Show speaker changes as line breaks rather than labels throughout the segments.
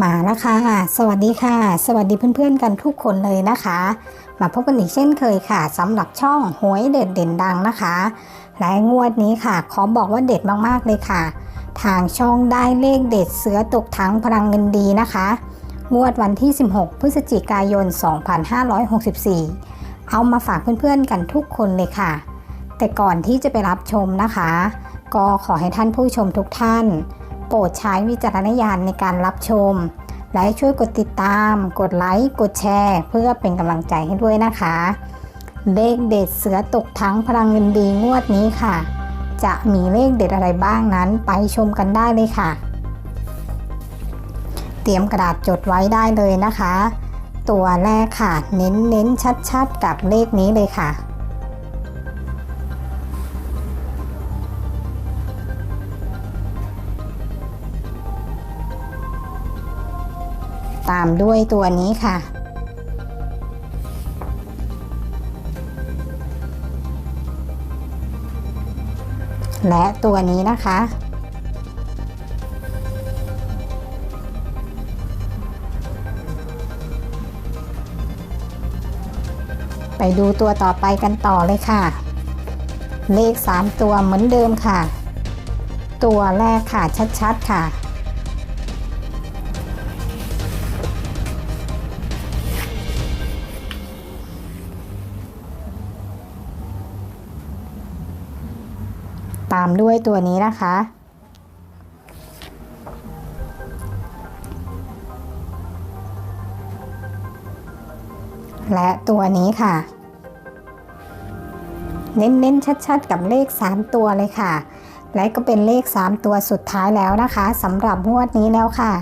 มาแล้วค่ะ สวัสดีค่ะ สวัสดีเพื่อนๆกันทุกคนเลยนะคะ มาพบกันอีกเช่นเคยค่ะสำหรับช่องหวยเด็ดเด่นดังนะคะและงวดนี้ค่ะ ขอบอกว่าเด็ดมากๆเลยค่ะ ทางช่องได้เลขเด็ดเสือตกทั้งพลังเงินดีนะคะ งวดวันที่ 16 พฤศจิกายน 2564 เอามาฝากเพื่อนๆกันทุกคนเลยค่ะ แต่ก่อนที่จะไปรับชมนะคะ ก็ขอให้ท่านผู้ชมทุกท่าน ปรดใช้วิจารณญาณในการรับชม และช่วยกดติดตาม กดไลค์ กดแชร์ เพื่อเป็นกำลังใจให้ด้วยนะคะ เลขเด็ดเสือตกทั้งพลังเงินดีงวดนี้ค่ะ จะมีเลขเด็ดอะไรบ้างนั้นไปชมกันได้เลยค่ะ เตรียมกระดาษจดไว้ได้เลยนะคะ ตัวแรกค่ะ เน้นเน้นชัดๆ กับเลขนี้เลยค่ะ ตามด้วยตัวนี้ค่ะ และตัวนี้นะคะ ไปดูตัวต่อไปกันต่อเลยค่ะ เลข 3 ตัวเหมือนเดิมค่ะ ตัวแรกค่ะชัดๆค่ะ ตามด้วยตัวนี้นะคะ และตัวนี้ค่ะ เน้นๆ ชัดๆ กับเลข 3 ตัวเลยค่ะ และก็เป็นเลข 3 ตัวสุดท้ายแล้วนะคะสำหรับงวดนี้แล้วค่ะ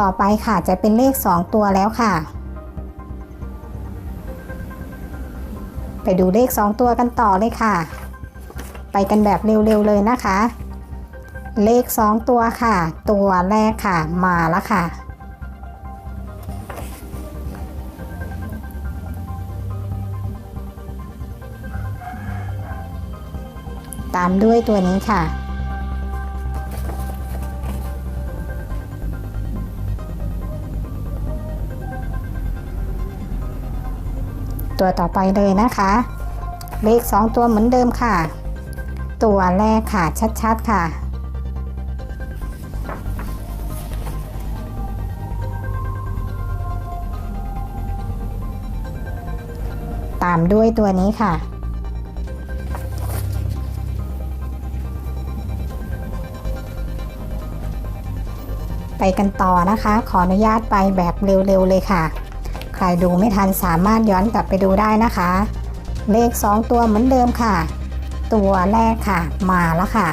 ต่อไปค่ะจะเป็นเลข 2 ตัวแล้วค่ะไปดูเลข 2 ตัวกันต่อเลยค่ะ ไปกันแบบเร็วๆเลยนะคะ เลข 2 ตัวค่ะ ตัวแรกค่ะมาแล้วค่ะ ตามด้วยตัวนี้ค่ะตัวต่อไปเลยนะคะ เลข 2 ตัวเหมือนเดิมค่ะ ตัวแรกค่ะชัดๆค่ะ ตามด้วยตัวนี้ค่ะ ไปกันต่อนะคะ ขออนุญาตไปแบบเร็วๆเลยค่ะ ใครดูไม่ทันสามารถย้อนกลับไปดูได้นะคะ เลข 2 ตัวเหมือนเดิมค่ะ ตัวแรกค่ะ มาแล้วค่ะ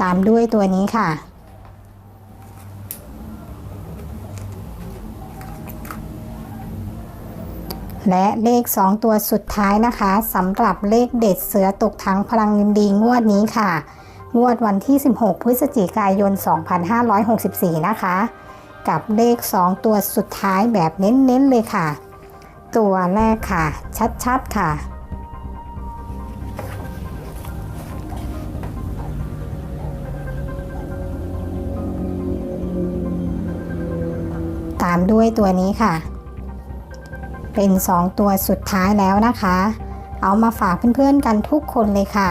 ตามด้วยตัวนี้ค่ะ และเลข 2 ตัวสุดท้ายนะคะสำหรับเลขเด็ดเสือตกทั้งพลังเงินดีงวดนี้ค่ะ งวดวันที่ 16 พฤศจิกายน 2564 นะคะ กับเลข 2 ตัวสุดท้ายแบบเน้นๆเลยค่ะ ตัวแรกค่ะ ชัดๆค่ะ ตามด้วยตัวนี้ค่ะ เป็น 2 ตัวสุดท้ายแล้วนะคะ เอามาฝากเพื่อนๆกันทุกคนเลยค่ะ